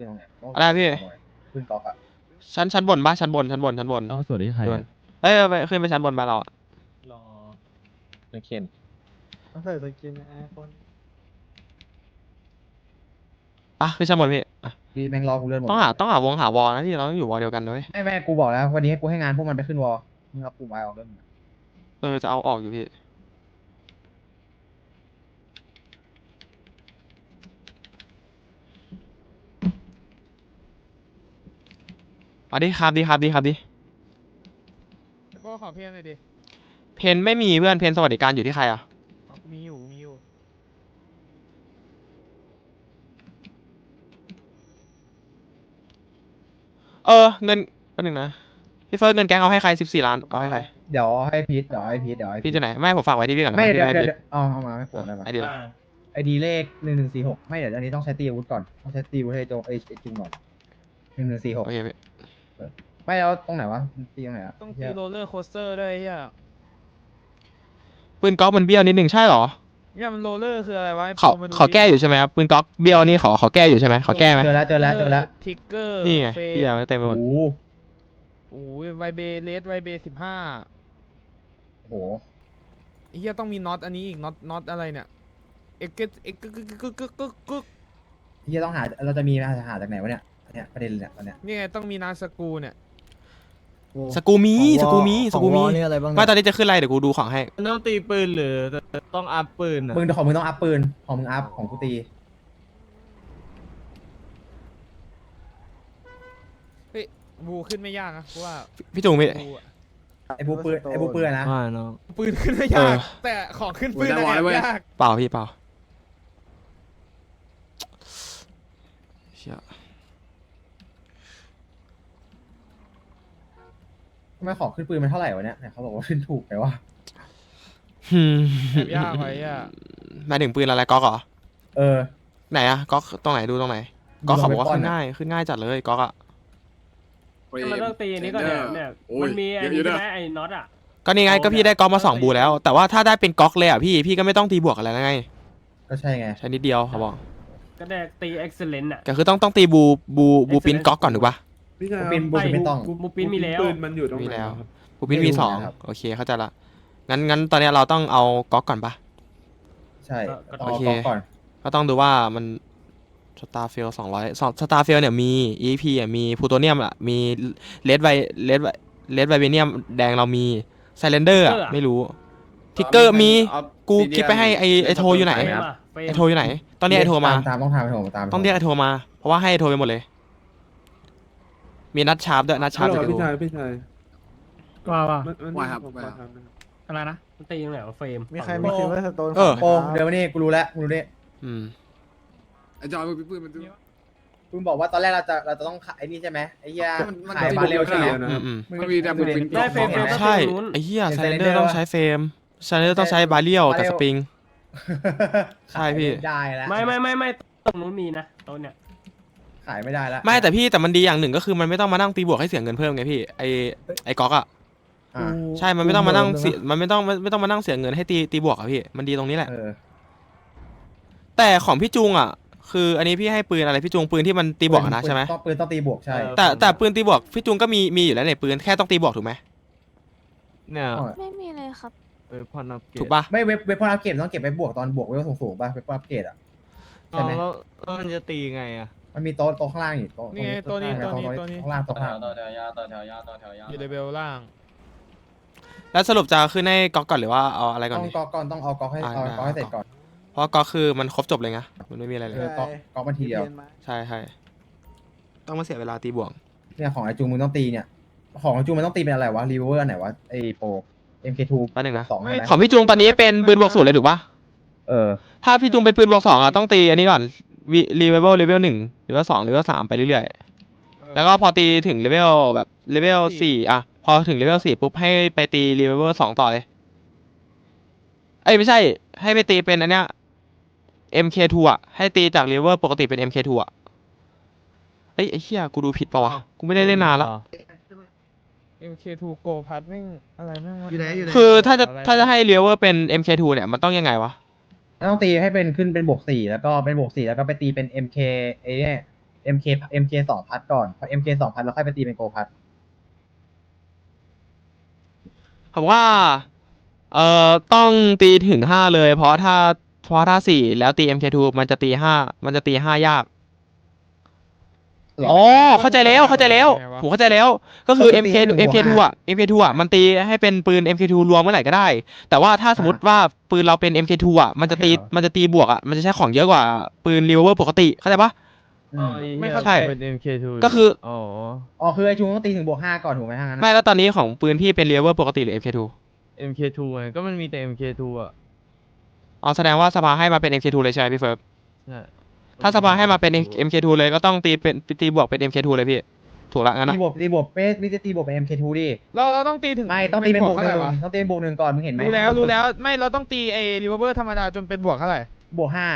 ขึ้นตรงไหนต้องอะไรพี่ ขึ้นก๊อกอะชั้นชั้นบนปะชั้นบนชั้นบนชั้นบนต้องสวัสดีใครด้วอะยเอ้ยไปขึ้นไปชั้นบนมาเราอะรอนักเคนต้องใส่สกินไอโฟนปะขึ้นชั้นบนพี่อะพี่แม่งรอกูเลื่อนหมดต้องหาต้องหาวงหาวอนะที่เราต้องอยู่วอเดียวกันด้วยไม่แม่กูบอกแล้ววันนี้ให้กูให้งานพวกมันไปขึ้นวอลมึงรับกูไปออกเรื่องเออจะเอาออกอยู่พี่ เอาดิครับดีครับดีครับดิโก้ขอเพียงหน่อยดิเพนไม่มีเพื่อนเพนสวัสดิการอยู่ที่ใครอะมีอยู่มีอยู่เออเงินก็หนึ่งนะพี่เฟิร์สเงินแก๊งเอาให้ใครสิบสี่ล้านเอาให้ใครเดี๋ยวให้พีทเดี๋ยวให้พีทเดี๋ยวให้พี่จะไหนไม่ผมฝากไว้ที่พี่ก่อนนะไม่เดี๋ยวให้เดี๋ยวพี่เดี๋ยวเอาเอามาไม่ปวดได้ปะไอเดียไอดีเลขหนึ่งหนึ่งสี่หกไม่เดี๋ยวอันนี้ต้องใช้ตีอาวุธก่อนต้องใช้ตีอาวุธให้โจไอยไอ้จุงก่อนหนึ่งหนึ่งสี่หกโอเคพี่ ไม่แล้วตรงไหนวะตีตรงไหนอะต้องตีเหี้ยโรลเลอร์โคสเตอร์ด้วยไอ้เฮียปืนก๊อกมันเบี้ยวนิดหนึ่งใช่เหรอเนี่ยมันโรลเลอร์คืออะไรวะขอโปรมาดูขอแก้อยู่ใช่ไหมครับปืนก๊อกเบี้ยวนี่ขอขอแก้อยู่ใช่ไหมขอแก้ไหมเจอแล้วเจอแล้วเจอแล้วทิกเกอร์นี่ไงเฟพี่เอาไว้เต็มไปหมดโอ้โหโอ้ยไวเบเลสไวเบสิบห้าโอ้โหไอ้เฮียต้องมีน็อตอันนี้อีกน็อตน็อตอะไรเนี่ยเอ็กซ์เอ็กซ์กึกกึกกึกกึกกึกกึกที่จะต้องหาเราจะมีหาจากไหนวะเนี่ย เนี่ยประเด็นเนี่ยตอนเนี้ยนี่ไงต้องมีนาสกรูเนี่ย สกูมีสกูมีสกูมีนี่อะไรบ้างไม่ตอนนี้จะขึ้นอะไรเดี๋ยวกูดูของให้ ต้องตีปืนหรือต้องอัพปืนอะมึงของมึงต้องอัพปืนของมึงอัพของกูตีเฮ้ยบูขึ้นไม่ยากนะเพราะว่าพี่จุงพี่บูอะไอ้ผู้ปืนไอ้ผู้ปืนนะอ่าเนาะปืนขึ้นไม่เอยากอแต่ของขึ้นปืนโอ้ยอะได้ไว้เว้ยเนี่ยยากเปล่าพี่เปล่าเชี่ย ทำไมของขึ้นปืนมันเท่าไหร่วะเนี่ยเนี่ยเขาบอกว่าขึ้นถูกไปวะหืมแอบยากไว้อะหมายถึงปืนอะไรก๊อกเหรอ เออ ไหนอะก๊อกตรงไหนดูตรงไหนก๊อกเขาบอกว่าลงไปขึ้นป้อนอะง่ายขึ้นง่ายจัดเลยก๊อกอะมันต้องตีอันนี้ก่อนเนี่ยเนี่ยมันมีอันนี้ใช่ไหมไอ้น็อตอะก็นี่ไงก็พี่ได้ก๊อกมาสองบูแล้ว แต่ว่าถ้าได้เป็นก๊อกเลยอะพี่พี่ก็ไม่ต้องตีบวกอะไรแล้วไง ก็ใช่ไงใช้นิดเดียวเขาบอกก็ได้ตีเอ็กซ์เลนต์อะก็คือต้องต้องตีบูบูบูปินก๊อกก่อนถูกปะ พี่ชายบูปินบูปินไม่ต้องมูปินมีแล้วปืนมันอยู่ตรงมีไหนแล้วครับบูปินไม่มีรู้สองนะครับ โอเคเข้าใจละงั้นงั้นตอนเนี้ยเราต้องเอาก๊อกก่อนปะ ใช่ก็ต้องโอเอาเคกล้องก่อน ก็ต้องดูว่ามันสตาร์เฟลสองร้อยสตาร์เฟลเนี่ยมี EP อะมีพูโตเนียมอะมีเลดไวเลดเลดไวเบเนียมแดงเรามีไซเลนเดอร์อะไม่รู้ทิกเกอร์มีกูคลิปไปให้ไอไอโทอยู่ไหนเฟรมอะเฟรไอมโทอยู่ไหน ตอนนี้ไอโทรมาตามต้องทำไอโทรมาตามต้องเรียกไอโทรมาเพราะว่าให้ไอโทรไปหมดเลย มีนัดชาร์ปด้วยนัดชาร์ปฮัลเดี๋ยวโหลไปดูพี่ชายพี่ชายว่าว่ามันมันว่าครับ ผมว่าขอครับถามหนะครับอะไรนะ มันตีตรงไหนวะเฟรมมีใครมีคิวไว้สโตนเออโอ้เดี๋ยววันนี้กูรู้แล้วกูรู้เนี่ยอืม ไอ้จอยมันปืนมันมึงบอกว่าตอนแรกเราจะเราจะต้องขายไอ้นี่ใช่ไหมไอ้เหี้ยมันมัน ขายบาเรลใช่ไหมอืมอืมมันมีแต่บูปิน ได้เฟรมเฟรมก็ใช่ตรงนู้นไอเหี้ยเป็นไซเลนเดอ Cylinder ร์ต้องใช้เฟรมไซเลนเดอร์ต้องใช้บาเรียลกับสปริง ใช่พี่ขายไม่ได้แล้วไม่ไม่ไม่ไม่ตรงนู้นมีนะโต๊ะเนี่ย ขายไม่ได้แล้วไม่แต่พี่แต่มันดีอย่างหนึ่งก็คือมันไม่ต้องมานั่งตีบวกให้เสียเงินเพิ่มไงพี่ไอไอก๊อกอะอ่าใช่มันไม่ต้องมานั่งเสียมันไม่ต้องไม่ไม่ต้องมานั่งเสียเงินให้ตีตีบวกอะพี่มันดีตรงนี้แหละ เออแต่ของพี่จุงอะคือ อันนี้พี่ให้ปืนอะไรพี่จุงปืนที่มันตีบวกอะนะใช่ไหมต้องปืนต้องตีบวกใช่ แต่แต่ปืนตีบวกพี่จุงก็มีมีอยู่แล้วในปืนแค่ต้องตีบวกถูกไหมเนี่ยอ๋อไม่มีเลยครับเออพอนับเกถูกปะไม่เว็บเว็บพวกอัพเกรดต้องเก็บไปบวกตอนบวกเว็บสูงๆป่ะเว็บอัพเกรดอะ ใช่ไหม แล้วแล้วมันจะตีไงอะ มันมีโต๊ะโต๊ะข้างล่างอีกโต๊ะนี่ไงตัวนี้ตัวนี้ตัวนี้ ข้างล่างโต๊ะข้างล่างอยู่เลเวลล่าง แล้วสรุปจะขึ้นให้ก๊อกก่อนหรือว่าเอาอะไรก่อนต้องดี ก๊อกก่อนต้องเอาก๊อกให้อ่าเอาได้ ก๊อกให้เสร็จก่อนเพราะก๊อกคือมันครบจบเลยไงมันไม่มีอะไรเลเอย อก๊อกก๊อกมันทีเดียวใช่ใช่ต้องมาเสียเวลาตีบวกเนี่ยของไอจูมึงต้องตีเนี่ย ของไอจูมันต้องตีเป็นอะไรวะรีเวอร์ไหนวะไอโปร MK2 แป๊บนึงนะ สองใช่ไหมของพี่จุงตอนนี้เป็นปืนบวกศูนย์เลยถูกปะเออถ้าพี่จุงเป็นปืนบวกสองอะต้องตีอันนี้ก่อน รีเวลเลเวลหนึ่งหรือว่าสองหรือว่าสามไปเรื่อยๆ แล้วก็พอตีถึงเลเวลแบบเลเวลสี่อะพอถึงเลเวลสี่ปุ๊บให้ไปตีเลเวลสองต่อเลย เอ้ยไม่ใช่ ให้ไปตีเป็นอันเนี้ย MK2 อะให้ตีจากเลเวลปกติเป็น MK2 อะเอ้ยไอ้เหี้ยกูดูผิดปะวะ กูไม่ได้เล่นนานแล้วเอ็มเคทูโกพัดแม่งอะไรแม่งวะอยู่ไหนอยู่ไหน คือถ้าจะถ้าจะให้เลเวลเป็น MK2 เนี่ยมันต้องยังไงวะ ต้องตีให้เป็นขึ้นเป็นบวกสี่แล้วก็เป็นบวกสี่แล้วก็ไปตีเป็น MK เอเนี่ย MK MK สองพัดก่อนพอ MK สองพัดแล้วค่อยไปตีเป็นโกพัดผมว่า เอ่อ ต้องตีถึงห้าเลย เพราะถ้า เพราะถ้าสี่แล้วตี MK2 มันจะตีห้ามันจะตีห้ายาก ออ๋อเข้าใจแล้วเข้าใจแล้วผมเข้าใจแล้ว ก็คือ MK MK2 อะ MK2 อะมันตีให้เป็นปืน MK2 รวมเมื่อไหร่ก็ได้ แต่ว่าถ้าสมมติว่าปืนเราเป็น MK2 อะมันจะตีมันจะตีบวกอะมันจะใช้ของเยอะกว่าปืน revolver ปกติเข้าใจปะอืมไม่เข้าใช่เป็น MK2 ก็คืออ๋ออ๋อคือไอจูต้องตีถึงบวกห้าก่อนถูกไหมทางนั้นอะไม่แล้วตอนนี้ของปืนพี่เป็น revolver ปกติหรือ MK2 MK2 ไงก็มันมีแต่ MK2 อะอ๋อแสดงว่าสภาให้มาเป็น MK2 เลยใช่ไหมพี่เฟิร์สใช่ ถ้าสภาให้มาเป็น MK2 เลยก็ต้องตีเป็นตีบวกเป็น MK2 เลยพี่ ถูกละงั้นตีนะบวกตีบวกไม่ไม่จะตีบวกเป็น MK2 ดิเราเราต้องตีถึงไม่ต้องตีเป็นบวกหเท่านึ่ไหร่งวะต้องตีเป็นบวกหนึ่งก่อนมึงเห็นไหมรู้แล้วรู้แล้วไม่เราต้องตีไอ้รีเวอร์ธรรมดาจนเป็นบวกเท่าไหร่บวกห้า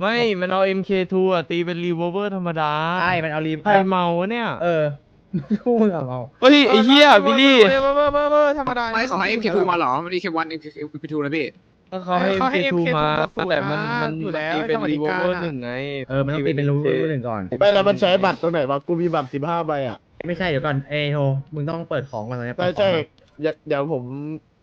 ไม่ มันเอา MK2 อะตีเป็น revolver ธรรมดาใช่มันเอารีใครเมาวะเนี่ย เออคู่มึงกับเราเฮ้ยไอ้เหี้ยวิลลี่เบอร์เบอร์เบอร์เบอร์ธรรมดาไม่เขาให้ MK2 มาเหรอมัน MK1 MK2 นะพี่ ก็เขาให้ เขาให้ MK2 MK2 มามาแต่มันมามันอยู่แล้วตีเป็นสวัสดิการ revolver อะ หนึ่งไงเออมันต้องตีเป็นรูหนึ่งก่อนไม่แล้วมันใช้บัตรตรงไหนวะกูมีบัตรสิบห้าใบอะไม่ใช่เดี๋ยวก่อนเอยโทมึงต้องเปิดของก่อนตอนนี้ใช่เปิดขใช่องเดี๋ยวเดี๋ยวผม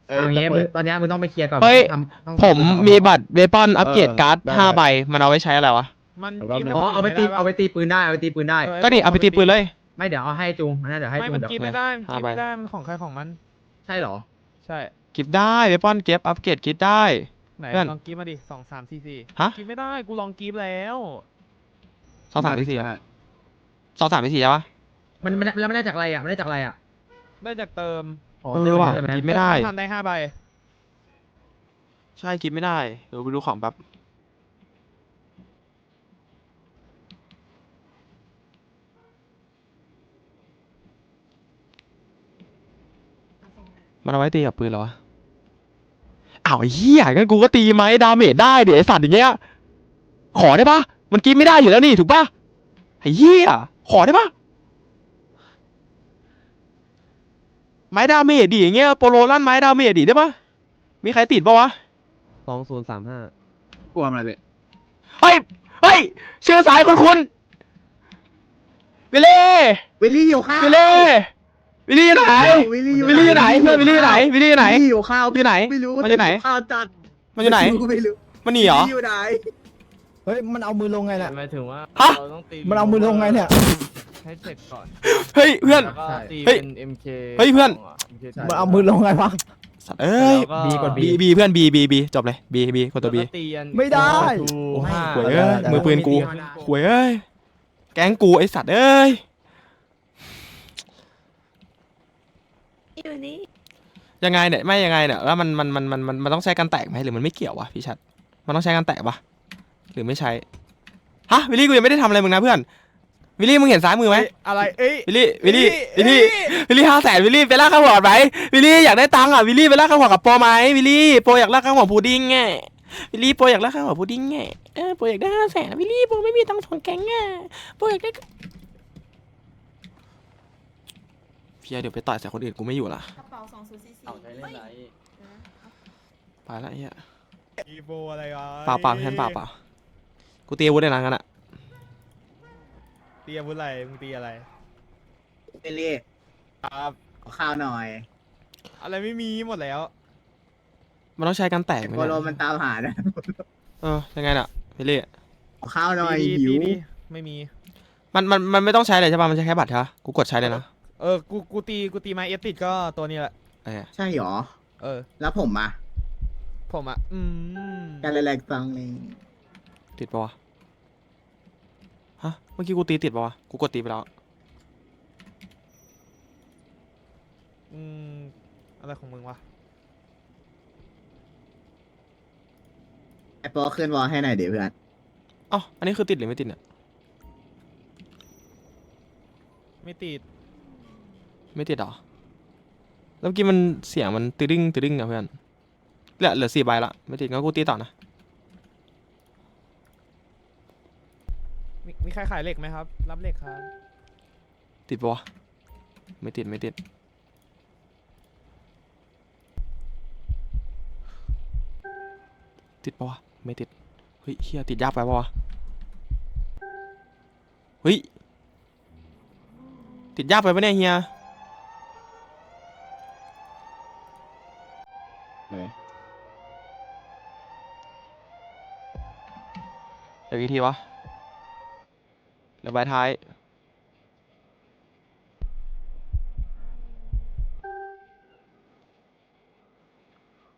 เอ่อเอาอย่างเงี้ยจะมึเปิงด ตอนเนี้ยมึงต้องไปเคลียร์ก่อนเฮ้ย ทำต้องผมมีบัตรเวปอนอัปเกรดเออการ์ดได้ ห้าใบ มันเอาไว้ใช้อะไรวะ มันเอารอบหนึ่งอ๋อเอาไปตีเอาไปตีปืนได้เอาไปตีปืนได้ ก็นี่เอาไปตีปืนเลย ไม่เดี๋ยวเอาให้จุงอันนั้นเดี๋ยวให้ไม่จุงมันเดี๋ยวกินเคลียไม่ร์ได้มันกินห้าใบไม่ได้มันของใครของมัน ใช่เหรอ ใช่ กิฟได้เวปอนเก็บอัปเกรดกิฟได้ ไหนเพื่อนลองกีบมาดิสองสามสี่สี่ฮะกีบไม่ได้กูลองกีบแล้วสองสามสี่สี่อะสองสามสี่สี่ใช่ปะมันมันแล้วมันได้จากอะไรอะมันได้จากอะไรอะ ได้จากเติมอ๋อเออว่ะใช่ไหมกิฟไม่ได้ ทำได้ห้าใบใช่กิฟไม่ได้เดี๋ยวไปดูของแป๊บมันเอาไว้ตีกับปืนเหรอวะ อ้าวไอ้เหี้ยงั้นกูก็ตีไหมดาเมจได้เดี๋ยวไอสัตว์อย่างเงี้ย ขอได้ปะมันกินไม่ได้อยู่แล้วนี่ถูกปะไอ้เหี้ยขอได้ปะไม้ดาเมจดิอย่างเงี้ยโปโลลั่นไม้ดาเมจดิได้ปะมีใครติดปะวะสองศูนย์สามห้ากลัวมันอะไรพี่เฮ้ยเฮ้ยเชื่อสายคุณคุณวิลเล่วิลลี่อยู่ข้าววิลเล่ วิลลี่อยู่ไหนวิลลี่อยู่วิลลี่อยู่ไหนเพื่อนวิลลี่อยู่ไหนวิลลี่อยู่ไหนวิลลี่อยู่ข้าวอยู่ไหนไม่รู้มันอยู่ไหน ข้าวจัดมันอยู่ไหน ไม่รู้มันหนีเหรอวิลลี่อยู่ไหนเฮ้ยมันเอามือลงไงเนี่ยหมายถึงว่าฮะ เราต้องตีมันเอามือลงไงเนี่ย ให้เสร็จก่อนเฮ้ยเพื่อน แล้วก็ตีเฮ้ยเป็น MK เฮ้ยเพื่อน MK มันเอามือลงไงวะ สัตว์เอ้ย แล้วบีกดบีบีเพื่อนบีบีบีจบเลยบีบีกดตัวบี แล้ก็ตีอันไม่ได้ทูโอ้ยห้า หวยเอ้ยมือปืนกู หวยเอ้ย แก๊งกูไอสัตว์เอ้ย อยู่นี่ยังไงเนี่ยไม่ยังไงเนี่ยแล้วมันมันมันมันมันมันต้องใช้กันแตกไหมหรือมันไม่เกี่ยววะพี่ชัด มันต้องใช้กันแตกปะหรือไม่ใช้ฮะวิลลี่กูยังไม่ได้ทำอะไรมึงนะเพื่อนวิลลี่มึงเห็นซ้ายมือไหม เอ้ยอะไรเอ้ย วิลลี่วิลลี่วิวิลลลี่ลี่วิลลี่ห้าแสนวิลลี่ไปลากข้าวหอดไหมวิลลี่อยากได้ตังค์อะวิลลี่ไปลากข้าวหอดกับโปรไหมวิลลี่โปรอยากลากข้าวหอดพูดิ้งไงวิลลี่โปรอยากลากข้าวหอดพูดิ้งไงเออโปรอยากได้ห้าแสนวิลลี่โปรไม่มีตังค์ส่งแก๊งไงโปรอยากได้ เพียเดี๋ยวไปต่อยใส่คนอื่นกูไม่อยู่ละกระเป๋าสองศูนย์สี่สี่ไปละเฮียอีโบอะไรวะเปล่าเปล่าแค่เปล่าเปล่ากูตีอาวุธได้นะงั้นอะตีอาวุธอะไรมึงตีอะไรวิลลี่ครับขอข้าวหน่อย อะไรไม่มีหมดแล้ว มันต้องใช้กันแตกไหมโปเนี่ยโลมันตามหานะเออยังไงน่ะวิลลี่ขอข้าวหน่อยตีหิดีวตีดีไม่มีมันมันมันไม่ต้องใช้เลยใช่ป่ะมันใช้แค่บัตรใช่ปะกูกดใช้เลยนะ เออ กู กูตี กูตีไม้เอสติดก็ตัวนี้แหละ เออใช่หรอ เออ แล้วผมอะผมอะ อืมการแรงฟังเลยติดปะวะ ฮะ เมื่อกี้กูตีติดปะวะ กูกดตีไปแล้ว อืมอะไรของมึงวะ ไอโปอขึ้นวอลให้หน่อยเดี๋ยวเพื่อนอ๋ออันนี้คือติดหรือไม่ติดเนี่ย ไม่ติด ไม่ติดเหรอ แล้วเมื่อกี้มันเสียงมันตึดึงตึดึงอะเพื่อนเหลือเหลือสี่ใบละ ไม่ติดงั้นกูตีต่อนะ มีมีใครขายเหล็กไหมครับ รับเหล็กครับ ติดปะวะไม่ติดไม่ติด ติดปะวะไม่ติด เฮ้ยเฮียติดยากไปปะวะ เฮ้ย ติดยากไปปะเนี่ยเฮียเดี๋ยวกี่ทีวะเดี๋ยวใบท้าย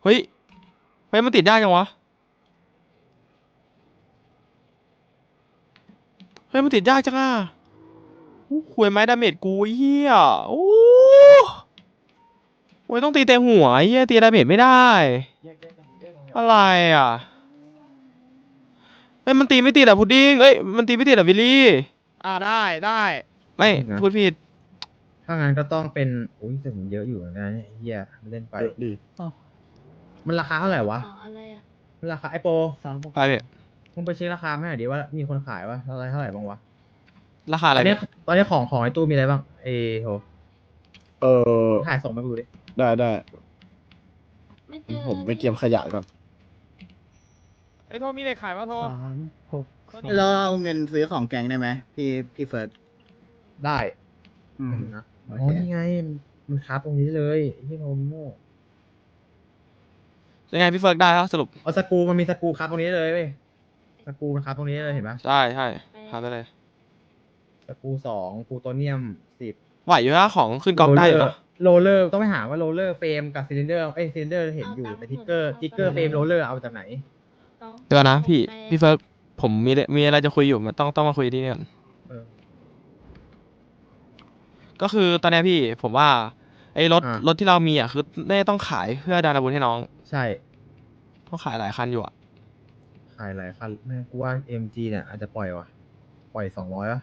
เฮ้ยเฮ้ยมันติดยากจังวะเฮ้ยมันติดยากจังอะหวยไม้ดาเมจกูเฮียโอ้โอ้ยต้องตีเต็มหัวไอ้เฮียตีดาเมจไม่ได้ อะไรอะ ฮ้ยมันตีไม่ติดอะพุดดิ้งเอ้ยมันตีไม่ติดอะวิลลี่ อ่าได้ได้ไม่นะ พูดผิดถ้างั้นก็ต้องเป็นอุ้ยแต่มันเยอะอยู่นะไอ้เฮียเล่นไปมันราคาเท่าไหร่วะ อ๋ออะไรอะ มันราคาไอโปไปพี่มึงไปเช็คราคาให้หน่อยดิว่ามีคนขายวะเท่าไหรเท่าไหร่บ้างวะราคาตอะไรอนนี้พี่ตอนนี้ของของไอตู้มีอะไรบ้างเอโหเออถ่ายส่งมาดูดิได้ได้ ไม่เจอผมไปเตรียมขยะก่อน ไอ้โทมีเหล็กขายปะโทเราเอาเงินซื้อของแกงได้ไหมพี่พี่เฟิร์สได้อืมนะโออ๋อเคนี่ไง มันคาตรงนี้เลยที่โนโม่ยังไงพี่เฟิร์กได้แล้วสรุป เอาสกรูมันมีสกรูคาตรงนี้เลยเว้ยสกรูมันคาตรงนี้เลยเห็นปะใช่ใช่ทำได้เลย สกรูสองปูโตเนียมสิบไหวอยู่นะของขึ้นกองได้อยู่นะโรลเลอร์ต้องไปหาว่าโรลเลอร์เฟรมกับซิลินเดอร์เอ้ยซิลินเดอร์เห็นอยู่แต่ทิกเกอร์ทิกเกอร์เฟรมโรลเลอร์เอาจากไหนน้อง เดี๋ยวก่อนนะ พี่แปดพี่เฟิร์กผมมีเรื่องมีอะไรจะคุยอยู่มันต้องต้องมาคุยที่นี่ก่อนเออก็คือตอนเนี้ยพี่ผมว่า ไอ้รถอ่ารถที่เรามีอะคือแน่ต้องขายเพื่อดานาบุญให้น้องใช่ต้องขายหลายคันอยู่อะขายหลายคันแม่กูว่า MG เนี่ยอาจจะปล่อยว่ะปล่อยสองร้อยวะ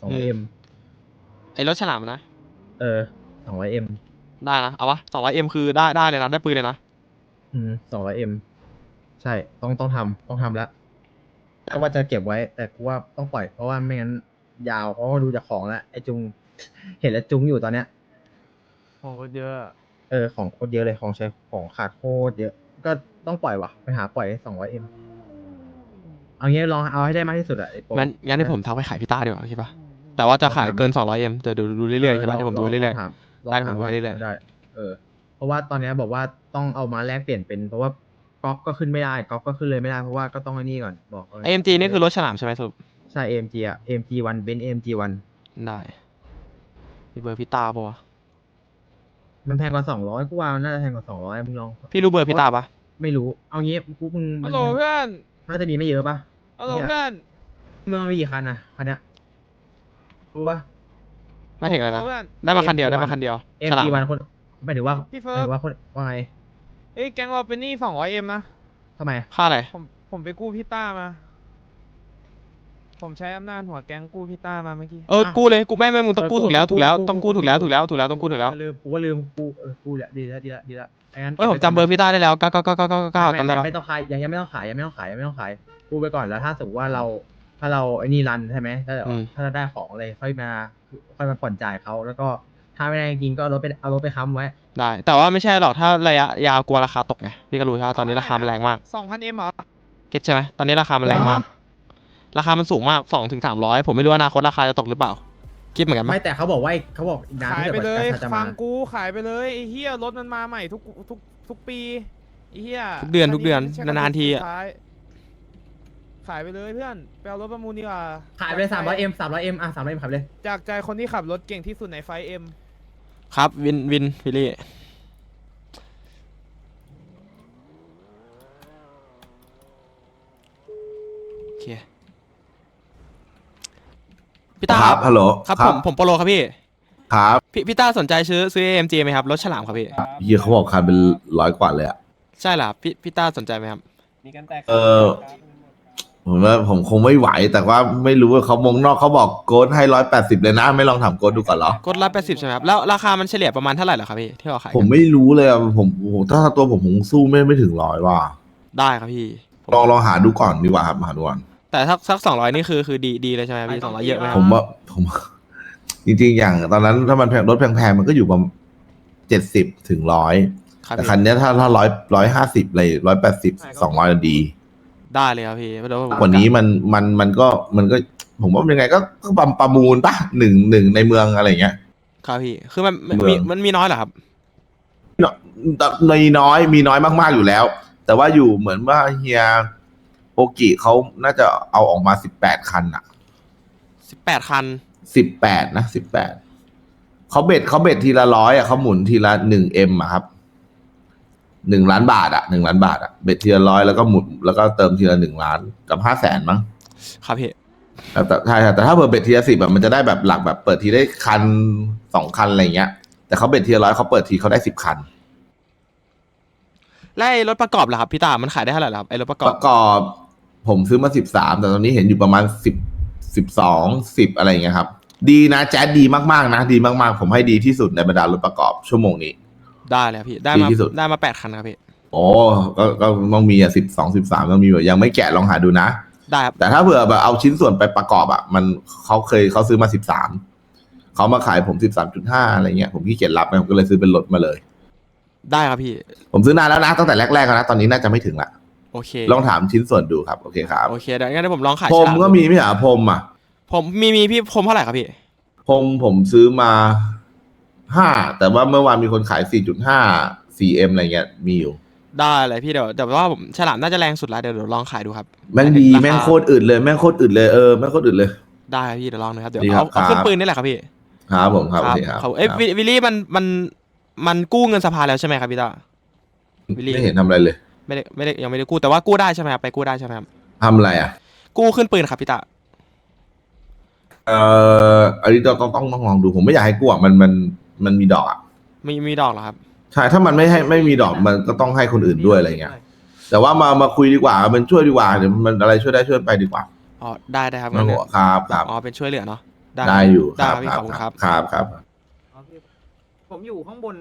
สองร้อยเอ็มไอ้รถฉลามนะ เออสองร้อยเอ็มได้นะเอาวะสองร้อยเอ็มคือได้ได้เลยนะได้ปืนเลยนะอืมสองร้อยเอ็ม ใช่ต้องต้องทำต้องทำแล้วก็ว่าจะเก็บไว้ แต่กูว่าต้องปล่อยเพราะว่าไม่งั้นยาวเพราะว่าดูจากของแล้วไอ้จุง เห็นแล้วจุงอยู่ตอนเนี้ย ของคนเยอะอะเออของโคตรเยอะเลยของใช้ของขาดโคตรเยอะ ก็ต้องปล่อยว่ะไปหาปล่อยสองร้อยเอ็มเอางี้ลองเอาให้ได้มากที่สุดอะไอ้โปรงั้นงั้นให้ผมทักไปขายพี่ต้าดีกว่าโอเคปะแต่ว่าจะขายเกินสองร้อยเอ็มจะดูดูเรื่อยๆใช่ปะให้ผมดูเรื่อยถามได้ผมดูเรื่อยๆ ได้ เออ เพราะว่าตอนเนี้ยบอกว่าต้องเอามาแลกเปลี่ยนเป็นเพราะว่า ก๊อกก็ขึ้นไม่ได้ก๊อกก็ขึ้นเลยไม่ได้เพราะว่าก็ต้องไอ้นี่ก่อนบอกๆ AMG นี่คือรถฉลามใช่ไหมสรุปใช่ AMG อะ AMG 1เป็น AMG 1ได้มีเบอร์พี่ต้าปะวะมันแพงกว่าสองร้อยกูว่ามันน่าจะแพงกว่าสองร้อยมึงลองพี่รู้เบอร์พี่ต้าปะไม่รู้ เอางี้กูมึงฮัลโหลเพื่อนน่าจะมีไม่เยอะปะฮัลโหลเพื่อนมึงเอามีกี่คันอะคันเนี้ยรู้ปะไม่ถึงเลยนะเพื่อนได้มาคันเดียวได้มาคันเดียวฉลาม AMG 1คนหมายถึงว่าพี่หเฟิมายร์ถึกงว่าคนว่าไง เอ้ยแก๊งเราเป็นหนี้สองร้อยเอ็มนะ ทำไม ค่าอะไร ผมผมไปกู้พี่ต้ามา ผมใช้อำนาจหัวแก๊งกู้พี่ต้ามาเมื่อกี้เออกู้เลย กู้แม่แม่มึงต้องกู้ถูกแล้ว ถูกแล้ว ต้องกู้ถูกแล้ว ถูกแล้ว ถูกแล้ว ต้องกู้ถูกแล้วลืมกูว่าลืมกูเออกูแหละดีแล้วดีแล้วดีแล้วงั้นเอ้ย ผมจำเบอร์พี่ต้าได้แล้วเก้าเก้าเก้าเก้าเก้าเก้าไม่จำได้แล้ว ไม่ต้องขายยังยังไม่ต้องขายยังไม่ต้องขายยังไม่ต้องขายกูไปก่อนแล้วถ้าสมมติว่าเราถ้าเราไอ้นี่รันใช่ไหมถ้าถ้าเราได้ของอะไรค่อยมาค่อยมาผ่อนจ่ายเขาแล้วก็ ถ้าไม่ได้จริงๆก็เอารถไปเอารถไปค้ำไว้ ได้ แต่ว่าไม่ใช่หรอกถ้าระยะยาวกลัวราคาตกไงพี่ก็รู้ใช่ไหมตอนนี้ราคามันแรงมากสองพันเอ็มเหรอเก็ตใช่ไหมตอนนี้ราคามันแรงมาก ราคามันสูงมากสองถึงสามร้อยผมไม่รู้อนาคตราคาจะตกหรือเปล่า คิดเหมือนกันไหมไม่แต่เขาบอกว่าเขาบอกอีกนานขายที่ไปจะเลยจะฟัมางกูขายไปเลยไอ้เฮียรถมันมาใหม่ทุกทุกทุกปีไอ้เฮียทุกเดือนทุกเดือนไม่ใช่นานๆทีอะ สุดท้ายขายไปเลยเพื่อนไปเอารถประมูลดีกว่าขายไปเลยสามร้อยเอ็มสามร้อยเอ็มอะสามร้อยเอ็มขายไปเลย จากใจคนที่ขับรถเก่งที่สุดในไฟเอ็ม ครับวินวินวิลลี่โอเคพี่ต้าครับฮัลโหลครับผมผมโปโลครับพี่ครับพี่พี่ต้าสนใจซื้อซื้อ AMG ไหมครับรถฉลามครับพี่เฮียเขาบอกคันเป็นร้อยกว่าเลยอะใช่เหรอครับพี่พี่ต้าสนใจไหมครับ มีกันแตกเออ ผมว่าผมคงไม่ไหว แต่ว่าไม่รู้ว่าเขามงนอกเขาบอกโกดให้ร้อยแปดสิบเลยนะ ไม่ลองถามโกดดูก่อนเหรอ กดร้อยแปดสิบใช่ไหมครับแล้วราคามันเฉลี่ยประมาณเท่าไหร่เหรอครับพี่ที่เราขายผกัมนไม่รู้เลยอะผมโอ้โหถ้าตัวผมผมสู้ไม่ไม่ถึงร้อยว่ะได้ครับพี่ผมลองลองหาดูก่อนดีกว่าครับหาดูก่อน แต่สักสักสองร้อยนี่คือคือดีดีเลยใช่ไหมพี่สองร้อยเยอะไหมคผรับมว่าผม จริงๆ อย่างตอนนั้นถ้ามันแพงรถแพงๆมันก็อยู่ประมาณเจ็ดสิบถึงร้อยครับแต่พี่คันเนี้ยถ้าถ้าร้อยร้อยห้าสิบเลยร้อยแปดสิบสองร้อยดี ได้เลยครับพี่ไม่รู้ว่าผมกว่านี้มันมันมันก็มันก็ผมว่ายังไงก็ก็ประประมูลปะหนึ่งหนึ่งในเมืองอะไรเงี้ย ครับพี่ คือมันมันเมืองมีมันมีน้อยเหรอครับ ในน้อยมีน้อยมาก ๆ อยู่แล้ว แต่ว่าอยู่เหมือนว่าเฮียโอกิเขาน่าจะเอาออกมาสิบแปดคันอะสิบแปดคัน สิบแปดนะสิบแปดเขาเบ็ดเขาเบ็ดทีละร้อยอะเขาหมุนทีละหนึ่งเอ็มอะครับ หนึ่งล้านบาทอะหนึ่งล้านบาทอะเบ็ดทีละร้อยแล้วก็หมุนแล้วก็เติมทีละหนึ่งล้านกับห้าแสนมั้งครับพี่แต่แต่ใช่ใช่แต่ถ้าเปิดเบ็ดทีละสิบแบบมันจะได้แบบหลักแบบเปิดทีได้คันสองคันอะไรเงี้ย แต่เขาเบ็ดทีละร้อยเขาเปิดทีเขาได้สิบคันและไอ้รถประกอบล่ะครับพี่ตา มันขายได้เท่าไหร่ล่ะครับไอ้รถประกปอบระกอบผมซื้อมาสิบสามแต่ตอนนี้เห็นอยู่ประมาณสิบสิบสองสิบอะไรเงี้ยครับ ดีนะแจ๊ดดีมากๆนะ ดีมากๆ ผมให้ดีที่สุดในบรรดารถประกอบชั่วโมงนี้ ได้เลยครับพี่ ได้ดีมาที่สุด ได้มาแปดคันครับพี่ โอ้ก็ก็ต้องมีอะสิบสองสิบสามต้องมีแบบยังไม่แกะลองหาดูนะ ได้ครับ แต่ถ้าเผื่อแบบเอาชิ้นส่วนไปประกอบอะ มันเขาเคยเขาซื้อมาสิบสามเขามาขายผมสิบสามจุดห้าอะไรเงี้ยผมขี้เกียจรับไงผมก็เลยซื้อเป็นรถมาเลย ได้ครับพี่ ผมซื้อนานแล้วนะตั้งแต่แรกๆแล้วนะตอนนี้น่าจะไม่ถึงละโอเค ลองถามชิ้นส่วนดูครับโอเคครับโอเคเดี๋ยวงั้นเดี๋ยวผมลองขายพรฉมลามก็มีไม่ใช่เหรอพรมอะผมมีมีพี่ผมเท่าไหร่ครับพี่ พรมผมซื้อมา ห้าแต่ว่าเมื่อวานมีคนขายสี่จุดห้าสี่เอ็มอะไรเงี้ยมีอยู่ ได้เลยพี่เดี๋ยวเดี๋ยวว่าผมฉลามน่าจะแรงสุดแล้วเดี๋ยวเดี๋ยวลองขายดูครับแม่งดีราคาแม่งโคตรอึดเลยแม่งโคตรอึดเลยเออแม่งโคตรอึดเลย ได้ครับพี่เดี๋ยวลองนะครับเดี๋ยวดีครัเอาบเอาขึ้นครับ ปืนนี่แหละครับพี่ครับผมครับโอเคครับเขาเอ้ยครับวิวิลลี่มันมันมันกู้เงินสภาแล้วใช่ไหมครับพี่ตาวิลลี่ ไม่เห็นทำอะไรเลยไม่ได้ไม่ได้ยังไม่ได้กู้แต่ว่ากู้ได้ใช่ไหมครับไปกู้ได้ใช่ไหมครับทำอะไรอะ กู้ขึ้นปืนครับพี่ตาเอ่ออันนี้ต้องต้องต้องต้องลองดูผมไม่อยากให้กลัวมันมัน มันมีดอกอะมีมีดอกเหรอครับ ใช่ถ้ามันไม่ให้ไม่มีดอกมันก็ต้องให้คนอื่นด้วยอะไรเงี้ยแต่ว่ามามาคุยดีกว่ามันช่วยดีกว่าเดี๋ยวมันอะไรช่วยได้ช่วยไปดีกว่าอ๋อได้ได้ครับไม่งั้นหัวครับครับอ๋อเป็นช่วยเหลือเนาะได้อยู่ได้คครัรับบพี่ครัขอบคุณครับ ครับครับ ผมอยู่ข้างบนนะ